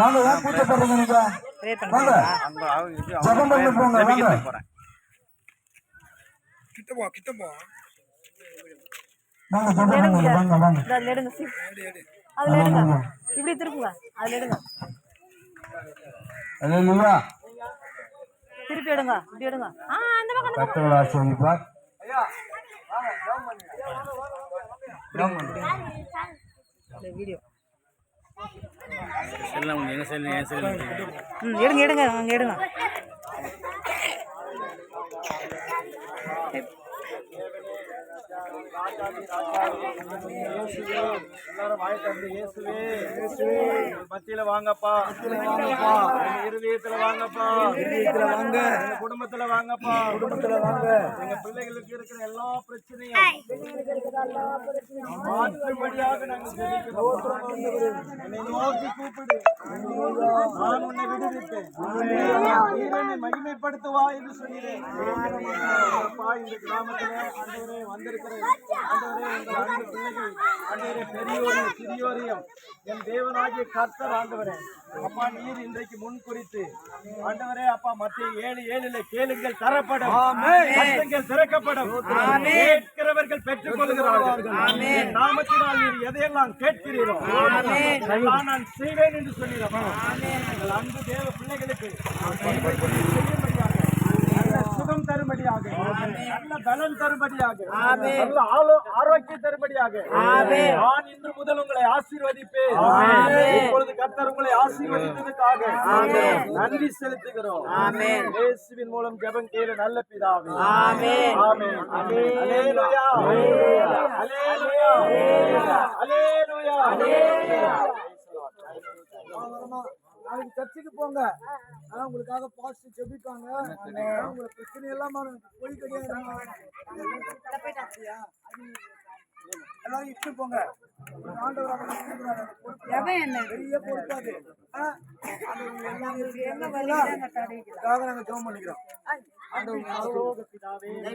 வாங்க ஏன் கூச்சப்படுறீங்க நீங்க வாங்க. ஜெபம் பண்ணி போங்க வாங்க. கிட்ட போ கிட்ட போ. வாங்க ஜெபம் பண்ணுங்க வாங்க வாங்க. அதுல எடுங்க சி. அதுல எடுங்க. இப்படி திருப்புங்க. அதுல எடுங்க. அல்லேலூயா திருப்பி எடுங்க இப்படி எடுங்க. ஆ அந்த பக்கம் வீடியோ. செல்ல உங்க செல்லு என் செல்லு ம் எடுங்க எடுங்க அங்கே எடுங்க. எல்லாரும் வாய் தந்து இயேசுவே மத்தியில வாங்கப்பா வாங்கப்பா இருதயத்துல வாங்கப்பா இருதயத்துல வாங்க எங்க குடும்பத்துல வாங்கப்பா குடும்பத்துல வாங்க எங்க பிள்ளைகளுக்கு இருக்கிற எல்லா பிரச்சனையும் மாற்றுபடியாக நாங்க நோக்கி கூப்பிடு நான் உன்னை என்னை மகிமைப்படுத்துவா என்று சொல்கிறேன். இந்த கிராமத்துல ஆண்டவரே வந்திருக்கிறேன் ஆண்டவரே அன்பு பிள்ளைகள் ஆண்டவரே பெரியோரையும் சிறியோரையும் என் தேவனாகிய கர்த்தர் ஆண்டவரே அப்பா நீர் இன்றைக்கு முன் குறித்து ஆண்டவரே அப்பா மத்திய ஏழு ஏழிலே கேளுங்கள் தரப்படும். கஷ்டங்கள் திறக்கப்படும். கேட்கிறவர்கள் பெற்றுக் கொள்கிறார்கள் நாமத்தினால் நீர் எதையெல்லாம் கேட்கிறீரோ நான் செய்வேன் என்று சொல்கிறோம். எங்கள் அன்பு தேவ பிள்ளைகளுக்கு செய்யும்படியாக நல்ல சுகம் தரும்படியாக பலன் தரும்படியாக. நல்ல ஆரோக்கியம் தரும்படியாக. நான் இன்று முதல் உங்களை ஆசீர்வதிப்பேன். இப்பொழுது கர்த்தர் உங்களை ஆசீர்வதித்ததுக்காக நன்றி செலுத்துகிறோம். இயேசுவின் மூலம் ஜெபம் கேளு நல்ல பிதாவே. ஆமென். ஆமென். அல்லேலூயா. அல்லேலூயா. அல்லேலூயா. அல்லேலூயா. நாளைக்கு சர்ச்சுக்கு போங்க. ஆனா உங்களுக்காக பாஸ்ட் ஜெபிப்பாங்க உங்களை பிரச்சனை எல்லாம் போய் கிடையாது. எல்லாரும் இட்டு போங்க. ஆண்டவர் அவங்க கொடுக்குறாரு. அந்த பொறுப்பு பெரிய பொறுப்பு அது. ஆ? ஆண்டவர் உங்களை எல்லாம் இருக்குல்ல? அதுக்காக நாங்க ஜெபம் பண்ணிக்கிறோம்.